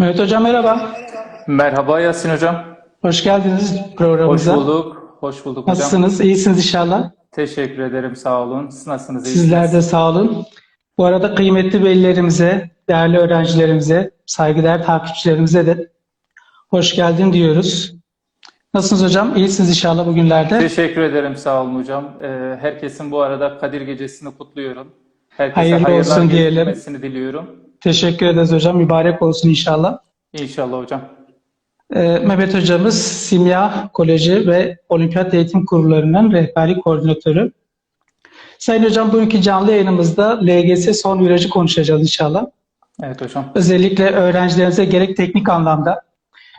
Mehmet Hocam merhaba. Merhaba Yasin Hocam. Hoş geldiniz Hoş programımıza. bulduk. Hoş bulduk hocam. Nasılsınız? İyisiniz inşallah. Teşekkür ederim. Sağ olun. Siz nasılsınız? İyisiniz? Sizler de sağ olun. Bu arada kıymetli velilerimize, değerli öğrencilerimize, saygıdeğer takipçilerimize de hoş geldin diyoruz. Nasılsınız hocam? İyisiniz inşallah bugünlerde. Teşekkür ederim. Sağ olun hocam. Ee, herkesin bu arada Kadir Gecesi'ni kutluyorum. Herkese Hayırlı olsun diyelim. diliyorum. Teşekkür ederiz hocam. Mübarek olsun inşallah. İnşallah hocam. Ee, Mehmet hocamız Simya Koleji ve Olimpiyat Eğitim Kurulları'nın rehberlik koordinatörü. Sayın hocam bugünkü canlı yayınımızda LGS son virajı konuşacağız inşallah. Evet hocam. Özellikle öğrencilerimize gerek teknik anlamda,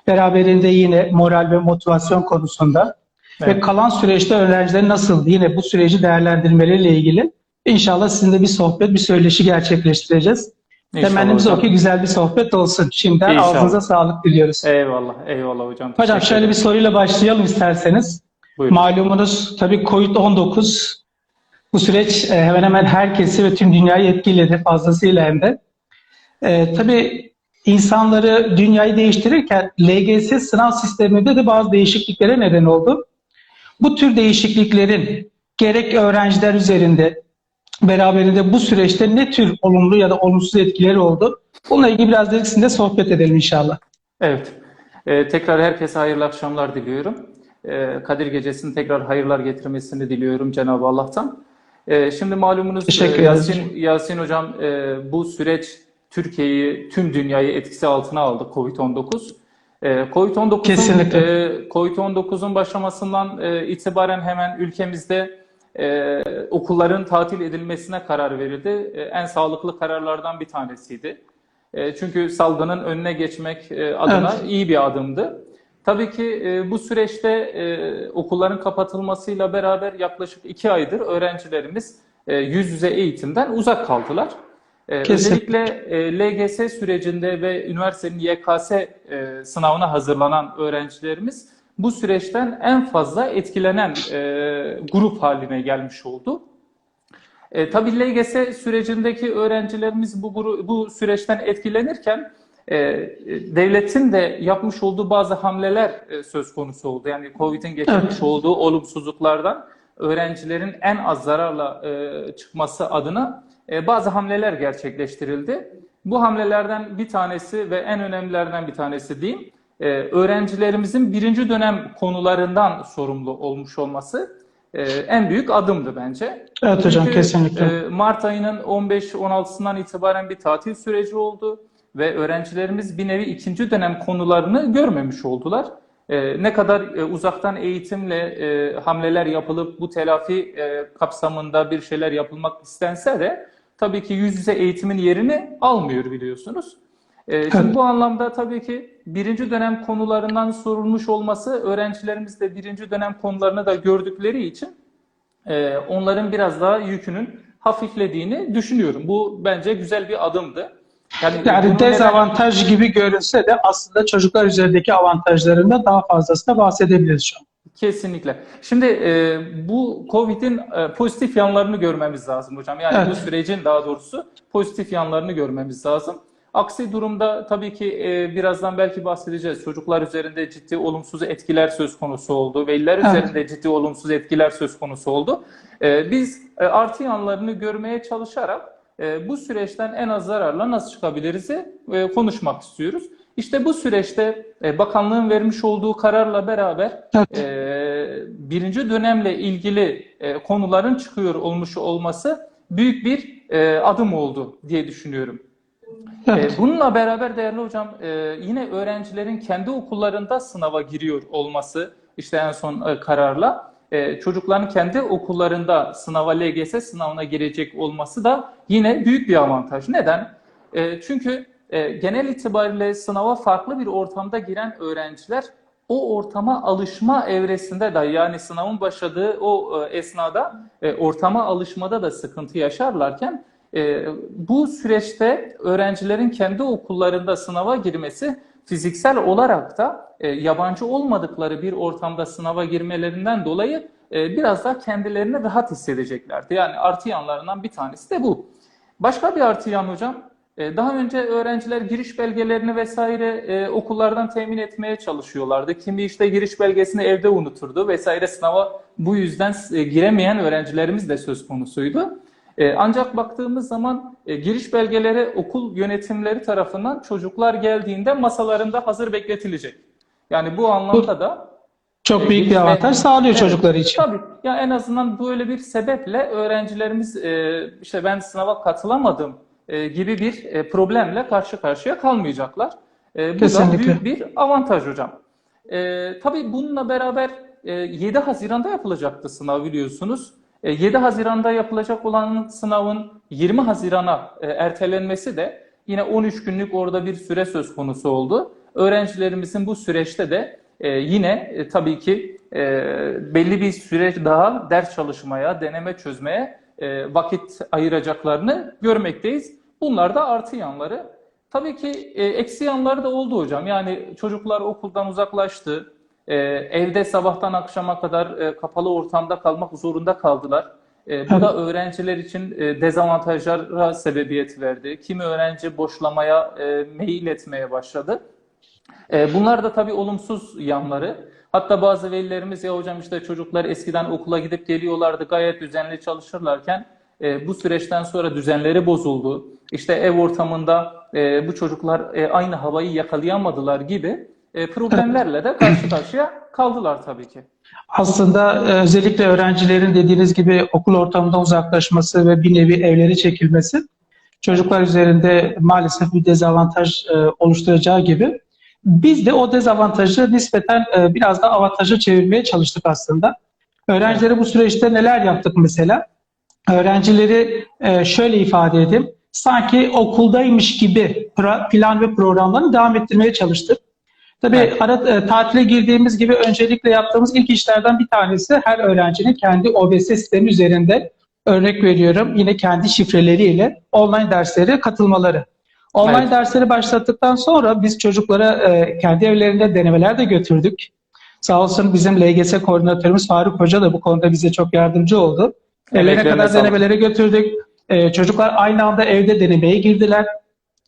beraberinde yine moral ve motivasyon konusunda ve Evet. kalan süreçte öğrencilerin nasıl yine bu süreci değerlendirmeleriyle ilgili inşallah sizinle bir sohbet, bir söyleşi gerçekleştireceğiz. İnşallah Temennimiz o ki güzel bir sohbet olsun. Şimdiden İnşallah. ağzınıza sağlık diliyoruz. Eyvallah. Eyvallah hocam. Hocam şöyle bir soruyla başlayalım isterseniz. Buyurun. Malumunuz tabii COVID-19 bu süreç e, hemen hemen herkesi ve tüm dünyayı etkiledi fazlasıyla hem de. E, tabii insanları, dünyayı değiştirirken LGS sınav sisteminde de bazı değişikliklere neden oldu. Bu tür değişikliklerin gerek öğrenciler üzerinde beraberinde bu süreçte ne tür olumlu ya da olumsuz etkileri oldu? Bununla ilgili biraz da sizinle sohbet edelim inşallah. Evet. Ee, tekrar herkese hayırlı akşamlar diliyorum. Ee, Kadir Gecesi'nin tekrar hayırlar getirmesini diliyorum Cenab-ı Allah'tan. Ee, şimdi malumunuz e. Yasin, Yasin Hocam e, bu süreç Türkiye'yi, tüm dünyayı etkisi altına aldı Covid-19. Ee, Covid-19'un Kesinlikle. e, Covid-19'un başlamasından e, itibaren hemen ülkemizde e, okulların tatil edilmesine karar verildi. E, en sağlıklı kararlardan bir tanesiydi. E, çünkü salgının önüne geçmek e, adına Evet. iyi bir adımdı. Tabii ki e, bu süreçte e, okulların kapatılmasıyla beraber yaklaşık iki aydır öğrencilerimiz e, yüz yüze eğitimden uzak kaldılar. E, Kesinlikle. özellikle e, LGS sürecinde ve üniversitenin YKS e, sınavına hazırlanan öğrencilerimiz bu süreçten en fazla etkilenen e, grup haline gelmiş oldu. E, tabii LGS sürecindeki öğrencilerimiz bu bu süreçten etkilenirken e, devletin de yapmış olduğu bazı hamleler e, söz konusu oldu. Yani Covid'in getirmiş Evet. olduğu olumsuzluklardan öğrencilerin en az zararla e, çıkması adına e, bazı hamleler gerçekleştirildi. Bu hamlelerden bir tanesi ve en önemlilerden bir tanesi diyeyim, e, öğrencilerimizin birinci dönem konularından sorumlu olmuş olması e, en büyük adımdı bence. Evet hocam Çünkü, kesinlikle. e, Mart ayının 15-16'sından itibaren bir tatil süreci oldu ve öğrencilerimiz bir nevi ikinci dönem konularını görmemiş oldular. E, ne kadar e, uzaktan eğitimle e, hamleler yapılıp bu telafi e, kapsamında bir şeyler yapılmak istense de tabii ki yüz yüze eğitimin yerini almıyor biliyorsunuz. E, şimdi Evet. bu anlamda tabii ki birinci dönem konularından sorulmuş olması öğrencilerimiz de birinci dönem konularını da gördükleri için e, onların biraz daha yükünün hafiflediğini düşünüyorum. Bu bence güzel bir adımdı. Yani, Yani neden- dezavantaj gibi görünse de aslında çocuklar üzerindeki avantajlarından daha fazlasına bahsedebiliriz şu an. Kesinlikle. Şimdi e, bu Covid'in e, pozitif yanlarını görmemiz lazım hocam. Yani Evet. bu sürecin daha doğrusu pozitif yanlarını görmemiz lazım. Aksi durumda tabii ki e, birazdan belki bahsedeceğiz. Çocuklar üzerinde ciddi olumsuz etkiler söz konusu oldu. Veliler Evet. üzerinde ciddi olumsuz etkiler söz konusu oldu. E, biz e, artı yanlarını görmeye çalışarak e, bu süreçten en az zararla nasıl çıkabiliriz e, konuşmak istiyoruz. İşte bu süreçte e, bakanlığın vermiş olduğu kararla beraber Evet. e, birinci dönemle ilgili e, konuların çıkıyor olmuş olması büyük bir e, adım oldu diye düşünüyorum. Evet. E, bununla beraber değerli hocam e, yine öğrencilerin kendi okullarında sınava giriyor olması işte en son e, kararla çocukların kendi okullarında sınava LGS sınavına girecek olması da yine büyük bir avantaj. Neden? Çünkü genel itibariyle sınava farklı bir ortamda giren öğrenciler o ortama alışma evresinde de yani sınavın başladığı o esnada ortama alışmada da sıkıntı yaşarlarken e, bu süreçte öğrencilerin kendi okullarında sınava girmesi fiziksel olarak da e, yabancı olmadıkları bir ortamda sınava girmelerinden dolayı e, biraz daha kendilerini rahat hissedeceklerdi. Yani artı yanlarından bir tanesi de bu. Başka bir artı yan hocam, e, daha önce öğrenciler giriş belgelerini vesaire e, okullardan temin etmeye çalışıyorlardı. Kimi işte giriş belgesini evde unuturdu vesaire sınava bu yüzden e, giremeyen öğrencilerimiz de söz konusuydu. E, ancak baktığımız zaman e, giriş belgeleri okul yönetimleri tarafından çocuklar geldiğinde masalarında hazır bekletilecek. Yani bu anlamda da Çok e, büyük bir avantaj sağlıyor Evet, çocukları için. Tabii. Ya en azından böyle bir sebeple öğrencilerimiz e, işte ben sınava katılamadım e, gibi bir e, problemle karşı karşıya kalmayacaklar. E, bu da Kesinlikle. büyük bir avantaj hocam. E, tabii bununla beraber e, 7 Haziran'da yapılacaktı sınav biliyorsunuz. E, 7 Haziran'da yapılacak olan sınavın 20 Haziran'a e, ertelenmesi de yine 13 günlük orada bir süre söz konusu oldu. Öğrencilerimizin bu süreçte de e, yine e, tabii ki e, belli bir süre daha ders çalışmaya, deneme çözmeye e, vakit ayıracaklarını görmekteyiz. Bunlar da artı yanları. Tabii ki e, eksi yanları da oldu hocam. Yani çocuklar okuldan uzaklaştı. E, evde sabahtan akşama kadar e, kapalı ortamda kalmak zorunda kaldılar. E, bu da öğrenciler için e, dezavantajlara sebebiyet verdi. Kimi öğrenci boşlamaya e, meyil etmeye başladı. E, bunlar da tabii olumsuz yanları. Hatta bazı velilerimiz ya hocam işte çocuklar eskiden okula gidip geliyorlardı gayet düzenli çalışırlarken e, bu süreçten sonra düzenleri bozuldu. İşte ev ortamında e, bu çocuklar e, aynı havayı yakalayamadılar gibi problemlerle de karşı karşıya kaldılar tabii ki. Aslında e, özellikle öğrencilerin dediğiniz gibi okul ortamından uzaklaşması ve bir nevi evlere çekilmesi çocuklar üzerinde maalesef bir dezavantaj e, oluşturacağı gibi biz de o dezavantajı nispeten e, biraz da avantaja çevirmeye çalıştık aslında. Öğrencilere bu süreçte neler yaptık mesela? Öğrencileri e, şöyle ifade edeyim. Sanki okuldaymış gibi plan ve programlarını devam ettirmeye çalıştık. Tabii Evet. ara, e, tatile girdiğimiz gibi öncelikle yaptığımız ilk işlerden bir tanesi her öğrencinin kendi OBS sistemi üzerinde örnek veriyorum yine kendi şifreleriyle online derslere katılmaları. Online Evet. dersleri başlattıktan sonra biz çocuklara e, kendi evlerinde denemeler de götürdük. Sağ olsun bizim LGS koordinatörümüz Faruk Hoca da bu konuda bize çok yardımcı oldu. Evlerine kadar sağlık. denemelere götürdük. E, çocuklar aynı anda evde denemeye girdiler.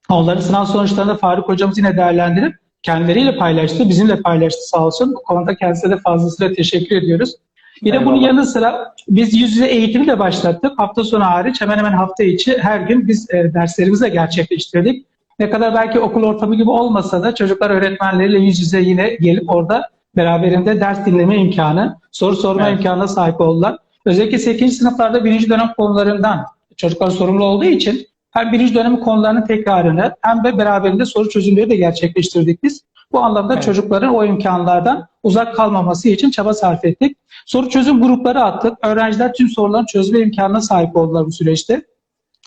Onların sınav sonuçlarını Faruk hocamız yine değerlendirip kendileriyle paylaştı, bizimle paylaştı sağ olsun. Bu konuda kendisine de fazlasıyla teşekkür ediyoruz. Bir de bunun yanı sıra biz yüz yüze eğitimi de başlattık. Hafta sonu hariç hemen hemen hafta içi her gün biz e, derslerimizi de gerçekleştirdik. Ne kadar belki okul ortamı gibi olmasa da çocuklar öğretmenleriyle yüz yüze yine gelip orada beraberinde ders dinleme imkanı, soru sorma Evet. imkanına sahip oldular. Özellikle 8. sınıflarda birinci dönem konularından çocuklar sorumlu olduğu için hem birinci dönem konularının tekrarını hem de beraberinde soru çözümleri de gerçekleştirdik biz. Bu anlamda Evet. çocukların o imkanlardan uzak kalmaması için çaba sarf ettik. Soru çözüm grupları attık. Öğrenciler tüm soruların çözme imkanına sahip oldular bu süreçte.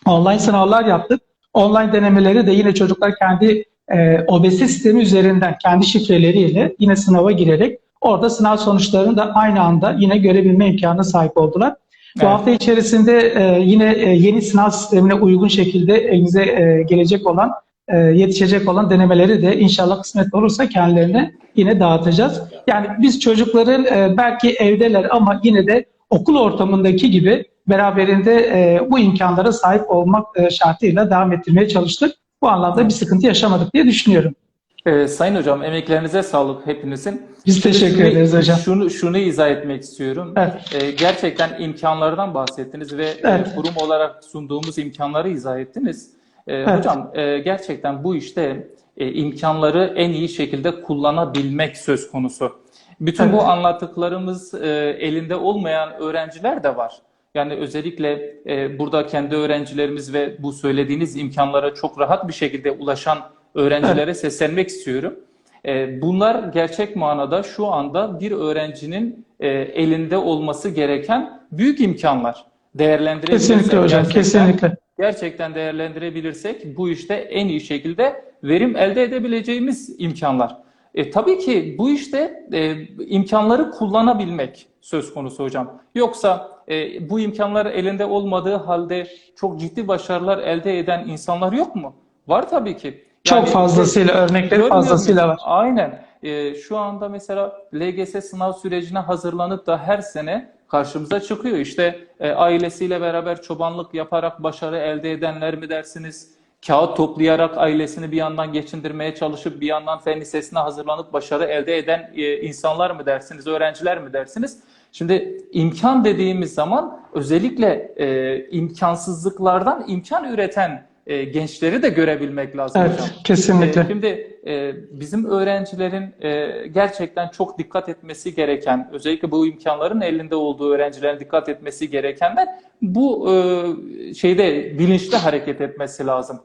Online sınavlar yaptık. Online denemeleri de yine çocuklar kendi e, OBS sistemi üzerinden kendi şifreleriyle yine sınava girerek orada sınav sonuçlarını da aynı anda yine görebilme imkanına sahip oldular. Bu Evet. hafta içerisinde e, yine e, yeni sınav sistemine uygun şekilde elinize e, gelecek olan, e, yetişecek olan denemeleri de inşallah kısmet olursa kendilerine yine dağıtacağız. Yani biz çocukların e, belki evdeler ama yine de okul ortamındaki gibi beraberinde e, bu imkanlara sahip olmak e, şartıyla devam ettirmeye çalıştık. Bu anlamda bir sıkıntı yaşamadık diye düşünüyorum. Ee, Sayın hocam emeklerinize sağlık hepinizin. Biz teşekkür Şunu- ederiz hocam. Şunu, şunu izah etmek istiyorum. Evet. Ee, gerçekten imkanlardan bahsettiniz ve e, Evet. kurum olarak sunduğumuz imkanları izah ettiniz. Ee, Evet. Hocam e, gerçekten bu işte e, imkanları en iyi şekilde kullanabilmek söz konusu. Bütün bu Evet. anlattıklarımız e, elinde olmayan öğrenciler de var. Yani özellikle e, burada kendi öğrencilerimiz ve bu söylediğiniz imkanlara çok rahat bir şekilde ulaşan öğrencilere seslenmek istiyorum. E, Bunlar gerçek manada şu anda bir öğrencinin e, elinde olması gereken büyük imkanlar. Değerlendirebilirsek Kesinlikle hocam, gerçekten kesinlikle. gerçekten değerlendirebilirsek bu işte en iyi şekilde verim elde edebileceğimiz imkanlar. E, tabii ki bu işte e, imkanları kullanabilmek söz konusu hocam. Yoksa e, bu imkanlar elinde olmadığı halde çok ciddi başarılar elde eden insanlar yok mu? Var tabii ki. Çok Yani- fazlasıyla örnekleri fazlasıyla var. Aynen. Ee, şu anda mesela LGS sınav sürecine hazırlanıp da her sene karşımıza çıkıyor. İşte e, ailesiyle beraber çobanlık yaparak başarı elde edenler mi dersiniz? Kağıt toplayarak ailesini bir yandan geçindirmeye çalışıp bir yandan fen lisesine hazırlanıp başarı elde eden e, insanlar mı dersiniz? Öğrenciler mi dersiniz? Şimdi imkan dediğimiz zaman özellikle e, imkansızlıklardan imkan üreten e, gençleri de görebilmek lazım hocam. Evet, kesinlikle. Ee, Şimdi e, bizim öğrencilerin e, gerçekten çok dikkat etmesi gereken, özellikle bu imkanların elinde olduğu öğrencilerin dikkat etmesi gerekenler bu e, şeyde bilinçli hareket etmesi lazım.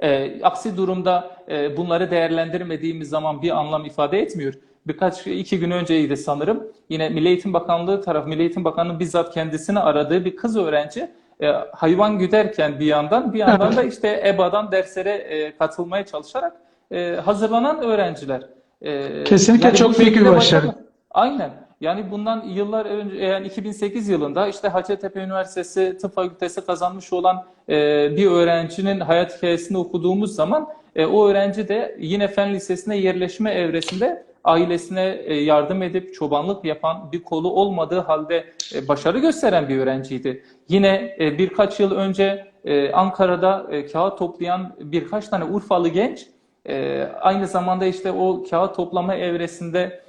E, aksi durumda e, bunları değerlendirmediğimiz zaman bir anlam ifade etmiyor. Birkaç iki gün önceydi sanırım. Yine Milli Eğitim Bakanlığı taraf Milli Eğitim Bakanı'nın bizzat kendisini aradığı bir kız öğrenci e, hayvan güderken bir yandan bir yandan da işte EBA'dan derslere e, katılmaya çalışarak e, hazırlanan öğrenciler. E, Kesinlikle yani çok büyük bir başarı. başarı- Aynen. Yani bundan yıllar önce yani 2008 yılında işte Hacettepe Üniversitesi Tıp Fakültesi kazanmış olan e, bir öğrencinin hayat hikayesini okuduğumuz zaman e, o öğrenci de yine fen lisesine yerleşme evresinde ailesine e, yardım edip çobanlık yapan bir kolu olmadığı halde e, başarı gösteren bir öğrenciydi. Yine e, birkaç yıl önce Ankara'da kağıt toplayan birkaç tane Urfalı genç aynı zamanda işte o kağıt toplama evresinde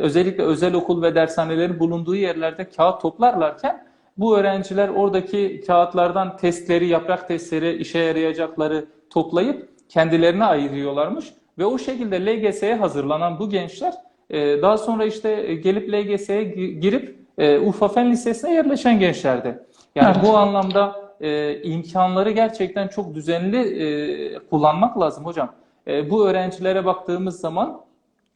özellikle özel okul ve dershanelerin bulunduğu yerlerde kağıt toplarlarken bu öğrenciler oradaki kağıtlardan testleri, yaprak testleri, işe yarayacakları toplayıp kendilerine ayırıyorlarmış. Ve o şekilde LGS'ye hazırlanan bu gençler e, daha sonra işte gelip LGS'ye gi- girip e, Urfa Fen Lisesi'ne yerleşen gençlerdi. Yani Evet. bu anlamda e, imkanları gerçekten çok düzenli e, kullanmak lazım hocam. E, bu öğrencilere baktığımız zaman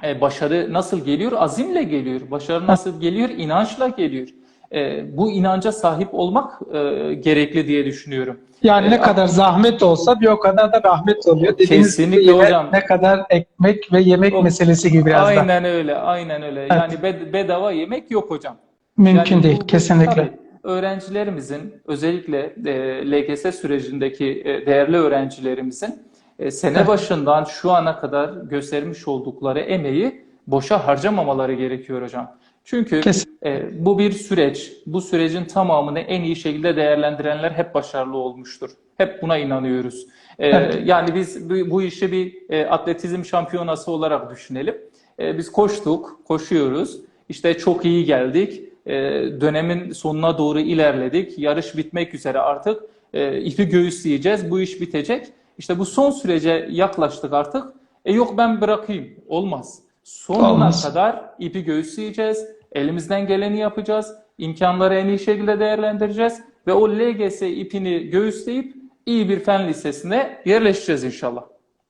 e, başarı nasıl geliyor? Azimle geliyor. Başarı nasıl geliyor? İnançla geliyor. E, bu inanca sahip olmak e, gerekli diye düşünüyorum. Yani E, ne kadar zahmet olsa bir o kadar da rahmet oluyor. Dediğiniz Kesinlikle gibi hocam. ne kadar ekmek ve yemek O- meselesi gibi biraz da. Aynen öyle, aynen öyle. Yani bed- bedava yemek yok hocam. Mümkün Yani değil, bu- kesinlikle. tabii öğrencilerimizin özellikle e, LGS sürecindeki e, değerli öğrencilerimizin e, sene başından şu ana kadar göstermiş oldukları emeği boşa harcamamaları gerekiyor hocam. Çünkü e, bu bir süreç. Bu sürecin tamamını en iyi şekilde değerlendirenler hep başarılı olmuştur. Hep buna inanıyoruz. E, Evet. Yani biz bu, bu işi bir e, atletizm şampiyonası olarak düşünelim. E, biz koştuk, koşuyoruz. İşte çok iyi geldik. E, dönemin sonuna doğru ilerledik. Yarış bitmek üzere artık. E, ipi göğüsleyeceğiz. Bu iş bitecek. İşte bu son sürece yaklaştık artık. E yok ben bırakayım. Olmaz. Sonuna Olmaz. kadar ipi göğüsleyeceğiz. Elimizden geleni yapacağız. İmkanları en iyi şekilde değerlendireceğiz. Ve o LGS ipini göğüsleyip iyi bir fen lisesine yerleşeceğiz inşallah.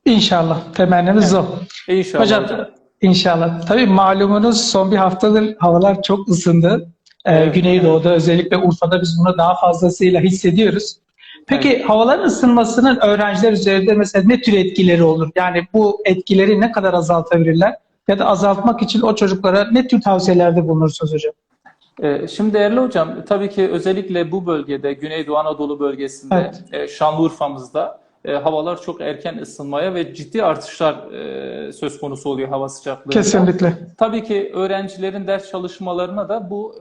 İnşallah. Temennimiz o. İnşallah Hocam, hocam. inşallah. Tabii malumunuz son bir haftadır havalar çok ısındı. Ee, Evet, Güneydoğu'da özellikle Urfa'da biz bunu daha fazlasıyla hissediyoruz. Peki havaların ısınmasının öğrenciler üzerinde mesela ne tür etkileri olur? Yani bu etkileri ne kadar azaltabilirler? Ya da azaltmak için o çocuklara ne tür tavsiyelerde bulunursunuz hocam? Ee, Şimdi değerli hocam, tabii ki özellikle bu bölgede, Güneydoğu Anadolu bölgesinde, Evet. e, Şanlıurfa'mızda e, havalar çok erken ısınmaya ve ciddi artışlar e, söz konusu oluyor hava sıcaklığında. Kesinlikle. Tabii ki öğrencilerin ders çalışmalarına da bu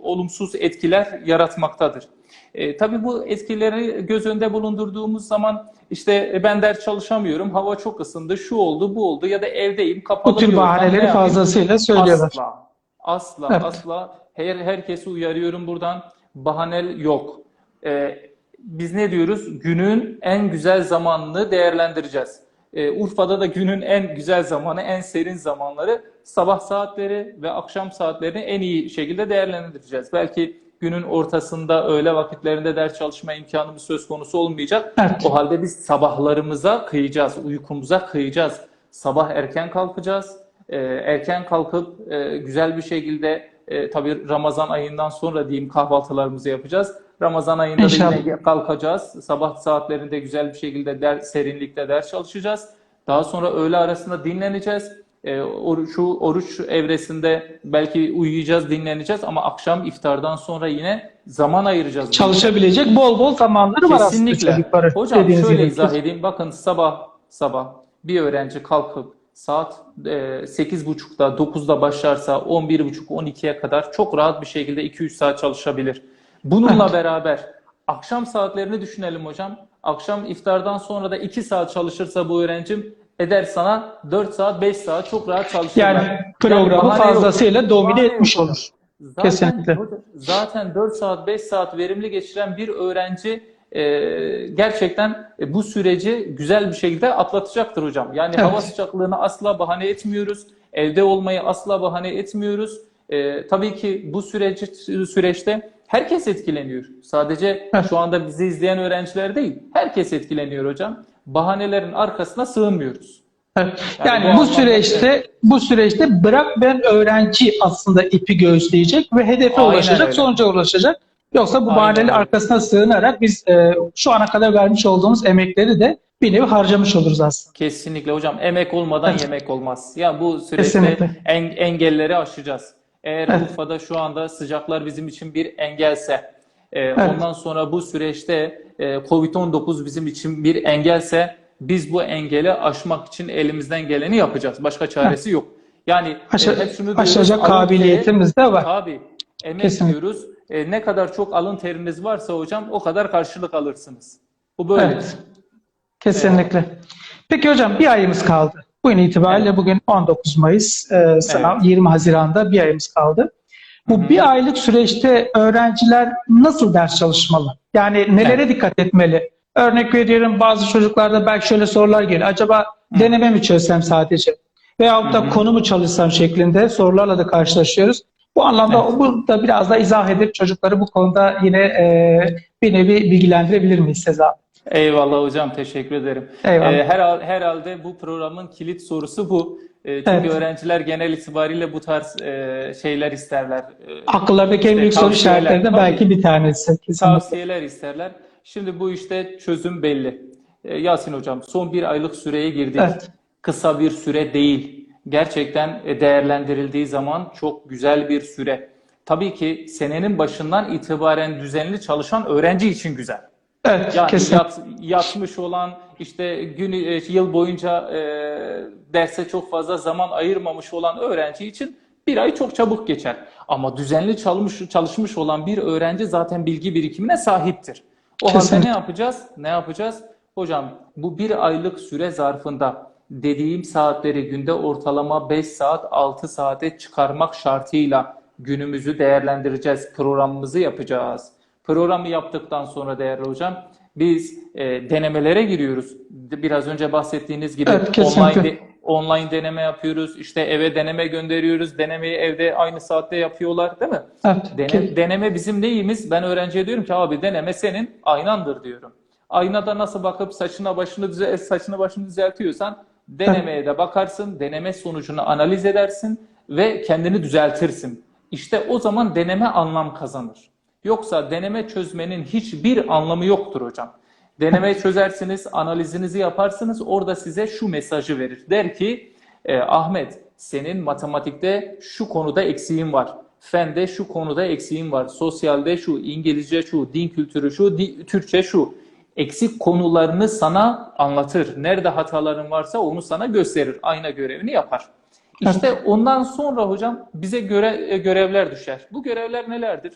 olumsuz etkiler yaratmaktadır. E, tabii bu etkileri göz önünde bulundurduğumuz zaman işte e, ben ders çalışamıyorum, hava çok ısındı, şu oldu, bu oldu ya da evdeyim, kapalı Bu tür bahaneleri fazlasıyla söylüyorlar. Asla, asla, Evet. asla. Her, herkesi uyarıyorum buradan. Bahane yok. Ee, biz ne diyoruz? Günün en güzel zamanını değerlendireceğiz. Ee, Urfa'da da günün en güzel zamanı, en serin zamanları sabah saatleri ve akşam saatlerini en iyi şekilde değerlendireceğiz. Belki günün ortasında, öğle vakitlerinde ders çalışma imkanımız söz konusu olmayacak. Evet. O halde biz sabahlarımıza kıyacağız, uykumuza kıyacağız. Sabah erken kalkacağız. Ee, erken kalkıp e, güzel bir şekilde e, tabii Ramazan ayından sonra diyeyim kahvaltılarımızı yapacağız. Ramazan ayında da İnşallah. yine kalkacağız. Sabah saatlerinde güzel bir şekilde ders, serinlikte ders çalışacağız. Daha sonra öğle arasında dinleneceğiz. Ee, oru- şu oruç evresinde belki uyuyacağız, dinleneceğiz ama akşam iftardan sonra yine zaman ayıracağız. Çalışabilecek bol bol zamanları var aslında Kesinlikle. Hocam şöyle gibi. izah edeyim. Bakın sabah sabah bir öğrenci kalkıp saat e, 8.30'da 9'da başlarsa 11.30-12'ye kadar çok rahat bir şekilde 2-3 saat çalışabilir. Bununla Evet. beraber akşam saatlerini düşünelim hocam. Akşam iftardan sonra da 2 saat çalışırsa bu öğrencim eder sana 4 saat 5 saat çok rahat çalışırlar. Yani programı yok. fazlasıyla domine Bahane yok etmiş hocam. olur. Zaten, Kesinlikle. Zaten 4 saat 5 saat verimli geçiren bir öğrenci e, gerçekten e, bu süreci güzel bir şekilde atlatacaktır hocam. Yani Evet. hava sıcaklığını asla bahane etmiyoruz. Evde olmayı asla bahane etmiyoruz. E, tabii ki bu süreci süreçte herkes etkileniyor. Sadece Evet. şu anda bizi izleyen öğrenciler değil. Herkes etkileniyor hocam. Bahanelerin arkasına sığınmıyoruz. Evet. Yani Yani, bu bu, süreçte bu süreçte bırak ben öğrenci aslında ipi gözleyecek ve hedefe Aynen ulaşacak, öyle. sonuca ulaşacak. Yoksa bu Aynen bahaneli arkasına sığınarak biz e, şu ana kadar vermiş olduğumuz emekleri de bir nevi harcamış oluruz aslında. Kesinlikle hocam. Emek olmadan Evet. yemek olmaz. Ya bu süreçte en- engelleri aşacağız. Eğer Evet. Urfa'da şu anda sıcaklar bizim için bir engelse, e, ondan sonra bu süreçte e, Covid-19 bizim için bir engelse, biz bu engeli aşmak için elimizden geleni yapacağız. Başka çaresi yok. Yani Aşa- e, hep şunu diyoruz, aşacak kabiliyetimiz de var. Tabii. Emek Kesinlikle. diyoruz. E, ne kadar çok alın teriniz varsa hocam o kadar karşılık alırsınız. Bu böyle. Evet. Kesinlikle. Peki hocam bir ayımız kaldı. Bugün itibariyle bugün 19 Mayıs, e, sınav 20 Haziran'da bir ayımız kaldı. Bu hı. bir aylık süreçte öğrenciler nasıl ders çalışmalı? Yani nelere dikkat etmeli? Örnek veriyorum bazı çocuklarda belki şöyle sorular geliyor. Acaba deneme mi çözsem sadece? Veyahut da hı. konu mu çalışsam şeklinde sorularla da karşılaşıyoruz. Bu anlamda Evet. bu da biraz da izah edip çocukları bu konuda yine e, bir nevi bilgilendirebilir miyiz Seza? Eyvallah hocam teşekkür ederim. Eyvallah. Ee, her, herhalde bu programın kilit sorusu bu. Ee, çünkü Evet. öğrenciler genel itibariyle bu tarz e, şeyler isterler. Ee, Akıllardaki en İşte büyük soru işaretlerinden belki bir tanesi. Kesinlikle. tavsiyeler isterler. Şimdi bu işte çözüm belli. Ee, Yasin hocam son bir aylık süreye girdik. Evet. Kısa bir süre değil. Gerçekten e, değerlendirildiği zaman çok güzel bir süre. Tabii ki senenin başından itibaren düzenli çalışan öğrenci için güzel. Evet, Yani kesin. yat- yatmış olan işte günü e, yıl boyunca e, derse çok fazla zaman ayırmamış olan öğrenci için bir ay çok çabuk geçer. Ama düzenli çalmış, çalışmış olan bir öğrenci zaten bilgi birikimine sahiptir. O halde Kesinlikle. ne yapacağız? Ne yapacağız? Hocam bu bir aylık süre zarfında dediğim saatleri günde ortalama 5 saat 6 saate çıkarmak şartıyla günümüzü değerlendireceğiz. Programımızı yapacağız. Programı yaptıktan sonra değerli hocam biz e, denemelere giriyoruz. Biraz önce bahsettiğiniz gibi Evet, kesinlikle. online de- online deneme yapıyoruz. İşte eve deneme gönderiyoruz. Denemeyi evde aynı saatte yapıyorlar, değil mi? Evet, Dene- deneme bizim neyimiz? Ben öğrenciye diyorum ki abi deneme senin aynandır diyorum. Aynada nasıl bakıp saçına başını düze saçını başını düzeltiyorsan denemeye de bakarsın, deneme sonucunu analiz edersin ve kendini düzeltirsin. İşte o zaman deneme anlam kazanır. Yoksa deneme çözmenin hiçbir anlamı yoktur hocam. Deneme çözersiniz, analizinizi yaparsınız. Orada size şu mesajı verir. Der ki e, Ahmet senin matematikte şu konuda eksiğin var. Fende şu konuda eksiğin var. Sosyalde şu, İngilizce şu, din kültürü şu, di- Türkçe şu. Eksik konularını sana anlatır. Nerede hataların varsa onu sana gösterir. Ayna görevini yapar. İşte ondan sonra hocam bize göre e, görevler düşer. Bu görevler nelerdir?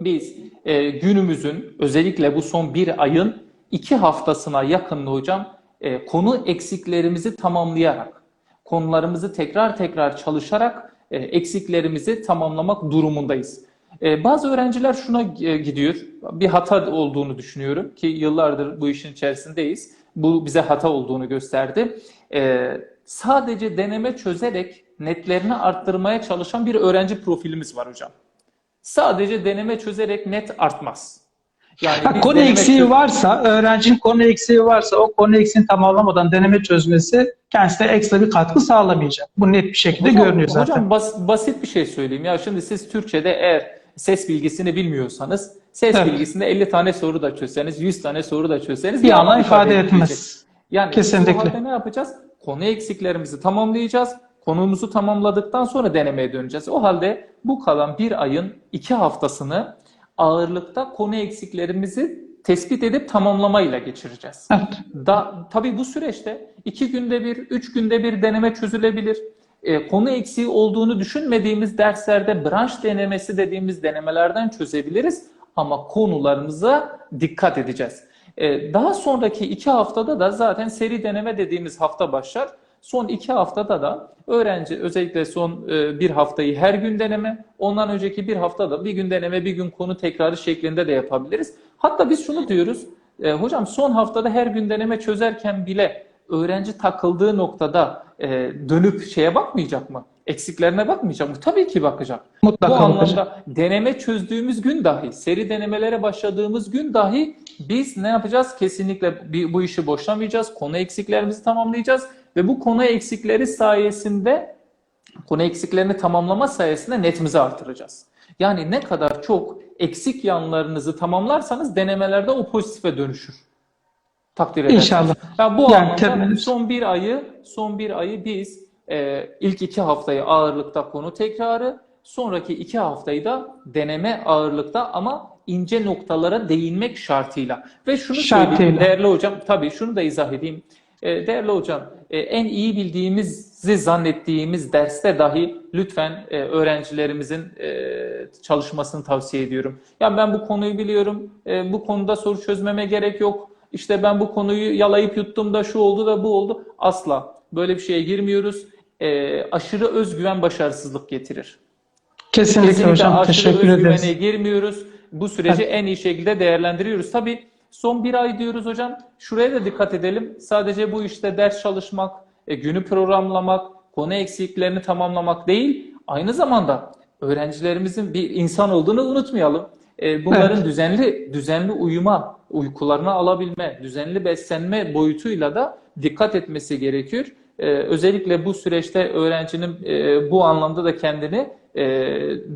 Biz e, günümüzün özellikle bu son bir ayın iki haftasına yakınını hocam e, konu eksiklerimizi tamamlayarak, konularımızı tekrar tekrar çalışarak e, eksiklerimizi tamamlamak durumundayız. E, bazı öğrenciler şuna e, gidiyor, bir hata olduğunu düşünüyorum ki yıllardır bu işin içerisindeyiz. Bu bize hata olduğunu gösterdi. E, sadece deneme çözerek netlerini arttırmaya çalışan bir öğrenci profilimiz var hocam. Sadece deneme çözerek net artmaz. Yani Ha, konu eksiği çöz- varsa, öğrencinin konu eksiği varsa o konu eksiğini tamamlamadan deneme çözmesi kendisine ekstra bir katkı sağlamayacak. Bu net bir şekilde Hocam- görünüyor zaten. Hocam bas- basit bir şey söyleyeyim. Ya şimdi siz Türkçe'de eğer ses bilgisini bilmiyorsanız ses Evet. bilgisinde 50 tane soru da çözseniz, 100 tane soru da çözseniz Bir anlam ifade etmez. Yani Kesinlikle. ne yapacağız? Konu eksiklerimizi tamamlayacağız. Konumuzu tamamladıktan sonra denemeye döneceğiz. O halde bu kalan bir ayın iki haftasını ağırlıkta konu eksiklerimizi tespit edip tamamlamayla geçireceğiz. Evet. Da, tabii bu süreçte iki günde bir, üç günde bir deneme çözülebilir. E, konu eksiği olduğunu düşünmediğimiz derslerde branş denemesi dediğimiz denemelerden çözebiliriz. Ama konularımıza dikkat edeceğiz. E, daha sonraki iki haftada da zaten seri deneme dediğimiz hafta başlar. Son iki haftada da öğrenci özellikle son e, bir haftayı her gün deneme, ondan önceki bir haftada bir gün deneme, bir gün konu tekrarı şeklinde de yapabiliriz. Hatta biz şunu diyoruz, e, hocam son haftada her gün deneme çözerken bile öğrenci takıldığı noktada e, dönüp şeye bakmayacak mı? Eksiklerine bakmayacak mı? Tabii ki bakacak. Mutlaka Bu anlamda bakacak. deneme çözdüğümüz gün dahi, seri denemelere başladığımız gün dahi biz ne yapacağız? Kesinlikle bu işi boşlamayacağız. Konu eksiklerimizi tamamlayacağız ve bu konu eksikleri sayesinde konu eksiklerini tamamlama sayesinde netimizi artıracağız. Yani ne kadar çok eksik yanlarınızı tamamlarsanız denemelerde o pozitife dönüşür. Takdir edersiniz. İnşallah. Ya bu Yani anlamda temel- son bir ayı son bir ayı biz e, ilk iki haftayı ağırlıkta konu tekrarı, sonraki iki haftayı da deneme ağırlıkta ama ince noktalara değinmek şartıyla. Ve şunu söyleyeyim Şartıyla. değerli hocam, tabii şunu da izah edeyim. E, değerli hocam, en iyi bildiğimizi zannettiğimiz derste dahi lütfen e, öğrencilerimizin e, çalışmasını tavsiye ediyorum. Ya ben bu konuyu biliyorum, e, bu konuda soru çözmeme gerek yok. İşte ben bu konuyu yalayıp yuttum da şu oldu da bu oldu. Asla böyle bir şeye girmiyoruz. E, aşırı özgüven başarısızlık getirir. Kesinlikle, Kesinlikle hocam. aşırı Teşekkür özgüvene ederiz. girmiyoruz. Bu süreci en iyi şekilde değerlendiriyoruz. Tabii son bir ay diyoruz hocam. Şuraya da dikkat edelim. Sadece bu işte ders çalışmak, e, günü programlamak, konu eksiklerini tamamlamak değil. Aynı zamanda öğrencilerimizin bir insan olduğunu unutmayalım. E, Bunların Evet. düzenli düzenli uyuma, uykularını alabilme, düzenli beslenme boyutuyla da dikkat etmesi gerekiyor. Ee, özellikle bu süreçte öğrencinin e, bu anlamda da kendini e,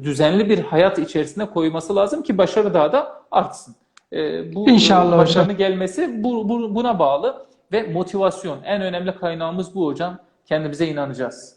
düzenli bir hayat içerisine koyması lazım ki başarı daha da artsın. E, bu İnşallah başarının hocam. gelmesi bu, bu- buna bağlı ve motivasyon. En önemli kaynağımız bu hocam. Kendimize inanacağız.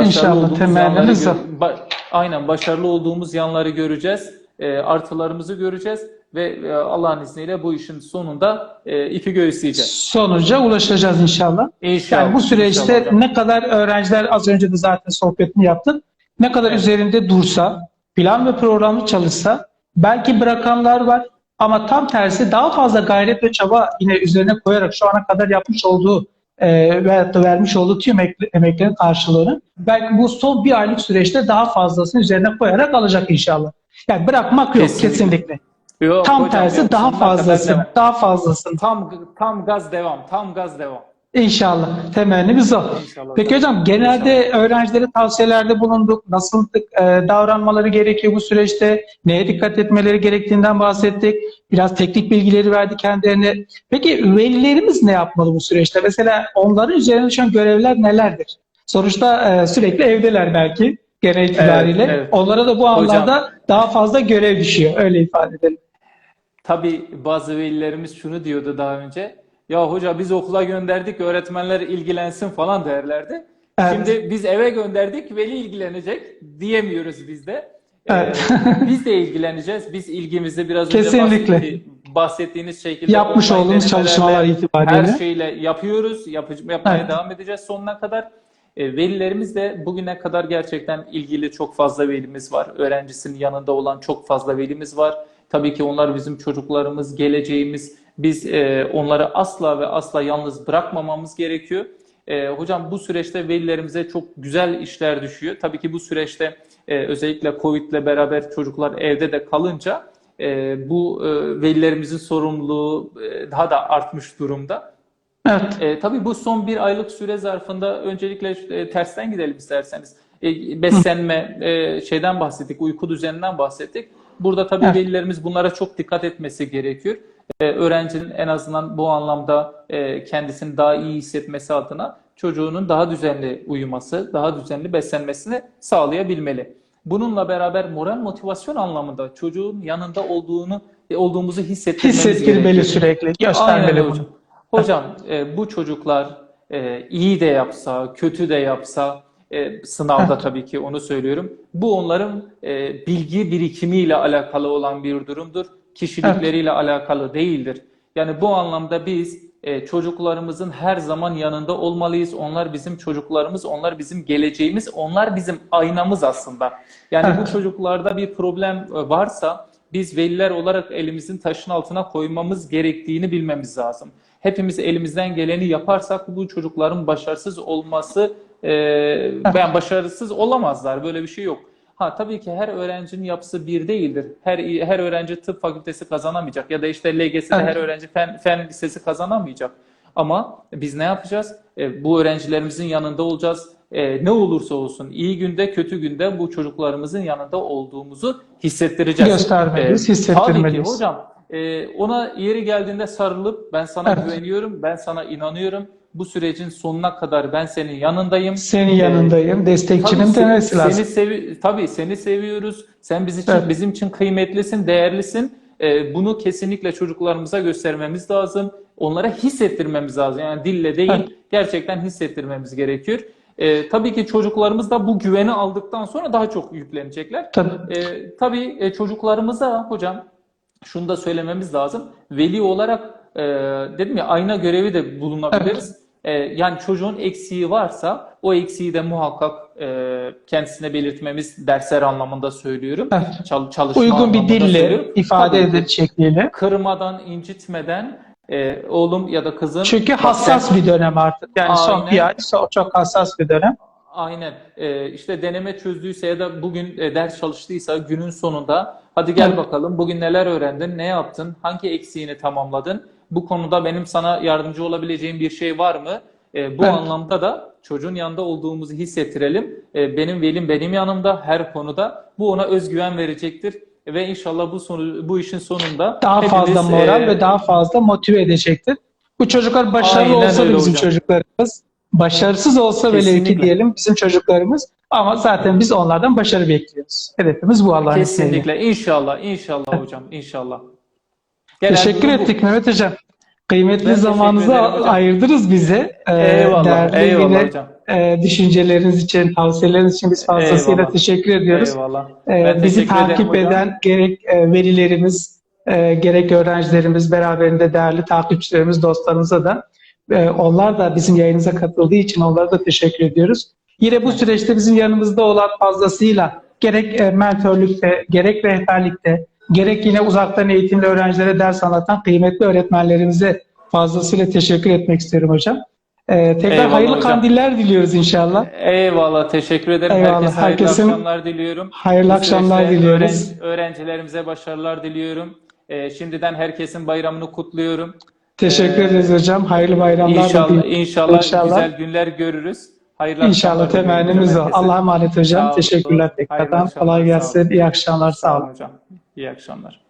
İnşallah, olduğumuz temennimiz ba- aynen başarılı olduğumuz yanları göreceğiz. E, artılarımızı göreceğiz ve e, Allah'ın izniyle bu işin sonunda e, ipi göğüsleyeceğiz. Sonuca ulaşacağız inşallah. İnşallah. Yani bu süreçte İnşallah ne kadar öğrenciler az önce de zaten sohbetini yaptık. Ne kadar Evet. üzerinde dursa, plan ve programlı çalışsa, belki bırakanlar var ama tam tersi daha fazla gayret ve çaba yine üzerine koyarak şu ana kadar yapmış olduğu e, veyahut da vermiş olduğu tüm emek- emeklerin karşılığını belki bu son bir aylık süreçte daha fazlasını üzerine koyarak alacak inşallah. Yani bırakmak yok Kesinlikle. kesinlikle. Yok Tam hocam, tersi yok. daha fazlasını, daha fazlasını. Tam tam gaz devam. Tam gaz devam. İnşallah. Temennimiz o. İnşallah. Peki hocam genelde öğrencilere tavsiyelerde bulunduk. Nasıl e, davranmaları gerekiyor bu süreçte? Neye dikkat etmeleri gerektiğinden bahsettik. Biraz teknik bilgileri verdi kendilerine. Peki velilerimiz ne yapmalı bu süreçte? Mesela onların üzerine düşen görevler nelerdir? Sonuçta e, sürekli evdeler belki genel itibariyle. evet. Onlara da bu Hocam- anlamda daha fazla görev düşüyor. Öyle ifade edelim. Tabii bazı velilerimiz şunu diyordu daha önce. Ya hoca biz okula gönderdik, öğretmenler ilgilensin falan derlerdi. Evet. Şimdi biz eve gönderdik, veli ilgilenecek diyemiyoruz biz de. Ee, Evet. biz de ilgileneceğiz. Biz ilgimizi biraz önce Kesinlikle. bahsetti- bahsettiğiniz şekilde Yapmış olduğumuz çalışmalar itibariyle. her şeyle yapıyoruz, yapıcı, yapmaya Evet. devam edeceğiz sonuna kadar. E, velilerimiz de bugüne kadar gerçekten ilgili çok fazla velimiz var. Öğrencisinin yanında olan çok fazla velimiz var. Tabii ki onlar bizim çocuklarımız, geleceğimiz. Biz e, onları asla ve asla yalnız bırakmamamız gerekiyor. E, hocam bu süreçte velilerimize çok güzel işler düşüyor. Tabii ki bu süreçte e, özellikle Covid ile beraber çocuklar evde de kalınca e, bu e, velilerimizin sorumluluğu e, daha da artmış durumda. Evet. E, tabii bu son bir aylık süre zarfında öncelikle e, tersten gidelim isterseniz. E, beslenme, e, şeyden bahsettik, uyku düzeninden bahsettik. Burada tabii Evet. velilerimiz bunlara çok dikkat etmesi gerekiyor. E, öğrencinin en azından bu anlamda e, kendisini daha iyi hissetmesi adına çocuğunun daha düzenli uyuması, daha düzenli beslenmesini sağlayabilmeli. Bununla beraber moral motivasyon anlamında çocuğun yanında olduğunu e, olduğumuzu hissettirmemiz Hissettirmeli gerekiyor. sürekli, Aynen göstermeli bunu. hocam. Hocam e, bu çocuklar e, iyi de yapsa, kötü de yapsa, e, sınavda tabii ki onu söylüyorum. Bu onların e, bilgi birikimiyle alakalı olan bir durumdur. Kişilikleriyle alakalı değildir. Yani bu anlamda biz e, çocuklarımızın her zaman yanında olmalıyız. Onlar bizim çocuklarımız, onlar bizim geleceğimiz, onlar bizim aynamız aslında. Yani bu Evet. çocuklarda bir problem e, varsa biz veliler olarak elimizin taşın altına koymamız gerektiğini bilmemiz lazım. Hepimiz elimizden geleni yaparsak bu çocukların başarısız olması e, ben başarısız olamazlar. Böyle bir şey yok. Ha tabii ki her öğrencinin yapısı bir değildir. Her her öğrenci tıp fakültesi kazanamayacak ya da işte LGS'de Evet. her öğrenci fen, fen lisesi kazanamayacak. Ama biz ne yapacağız? E, bu öğrencilerimizin yanında olacağız. E, ne olursa olsun iyi günde kötü günde bu çocuklarımızın yanında olduğumuzu hissettireceğiz. Göstermeliyiz, E, hissettirmeliyiz. Tabii ki hocam. E, ona yeri geldiğinde sarılıp ben sana Evet. güveniyorum, ben sana inanıyorum. Bu sürecin sonuna kadar ben senin yanındayım. Senin E, yanındayım, destekçinim Tabii demesi seni, lazım. Seni sevi tabii seni seviyoruz. Sen biz için Evet. bizim için kıymetlisin, değerlisin. Ee, bunu kesinlikle çocuklarımıza göstermemiz lazım. Onlara hissettirmemiz lazım. Yani dille değil, Evet. gerçekten hissettirmemiz gerekiyor. Ee, tabii ki çocuklarımız da bu güveni aldıktan sonra daha çok yüklenecekler. Tabii. Ee, tabii e, çocuklarımıza hocam şunu da söylememiz lazım. Veli olarak e, dedim ya ayna görevi de bulunabiliriz. E, yani çocuğun eksiği varsa o eksiği de muhakkak e, kendisine belirtmemiz dersler anlamında söylüyorum. Evet. Çal- çalışma Uygun bir dille, söylüyorum. ifade edilir şekliyle. Kırmadan, incitmeden e, oğlum ya da kızım Çünkü hassas sen- bir dönem artık. Yani son Aynen. bir ay çok hassas bir dönem. Aynen. Ee, işte deneme çözdüyse ya da bugün e, ders çalıştıysa günün sonunda hadi gel bakalım bugün neler öğrendin, ne yaptın, hangi eksiğini tamamladın? Bu konuda benim sana yardımcı olabileceğim bir şey var mı? Ee, bu Evet. anlamda da çocuğun yanında olduğumuzu hissettirelim. Ee, benim velim benim yanımda her konuda. Bu ona özgüven verecektir ve inşallah bu sonu bu işin sonunda Daha fazla hepimiz, moral e, ve daha fazla motive edecektir. Bu çocuklar başarılı olsa da bizim hocam. çocuklarımız, başarısız olsa velev ki diyelim bizim çocuklarımız ama zaten biz onlardan başarı bekliyoruz. Hedefimiz bu Allah'ın izniyle. kesinlikle inşallah inşallah hocam inşallah. Gelen Teşekkür durum bu. ettik Mehmet Hocam. Kıymetli Ben zamanınızı hocam. ayırdınız bize. Ee, Eyvallah, değerli eyvallah yine, hocam. e, düşünceleriniz için, tavsiyeleriniz için biz fazlasıyla teşekkür ediyoruz. Eyvallah. Ee, Ben bizi teşekkür takip hocam. eden gerek e, velilerimiz, e, gerek öğrencilerimiz, beraberinde değerli takipçilerimiz, dostlarımıza da onlar da bizim yayınımıza katıldığı için onlara da teşekkür ediyoruz. Yine bu süreçte bizim yanımızda olan fazlasıyla gerek mentörlükte, gerek rehberlikte, gerek yine uzaktan eğitimli öğrencilere ders anlatan kıymetli öğretmenlerimize fazlasıyla teşekkür etmek istiyorum hocam. E, tekrar Eyvallah hayırlı hocam. kandiller diliyoruz inşallah. Eyvallah, teşekkür ederim. Eyvallah, Herkese hayırlı herkesin akşamlar diliyorum. hayırlı Bu akşamlar diliyoruz. öğren- öğrencilerimize başarılar diliyorum. Ee, şimdiden herkesin bayramını kutluyorum. Teşekkür Ee, ederiz hocam. Hayırlı bayramlar İnşallah, diliyorum. inşallah, İnşallah. güzel günler görürüz. Hayırlı İnşallah temennimiz o. Allah'a emanet Sağ hocam. olun. Teşekkürler tekrardan. Kolay sağ gelsin. İyi akşamlar. Sağ olun. hocam. İyi akşamlar.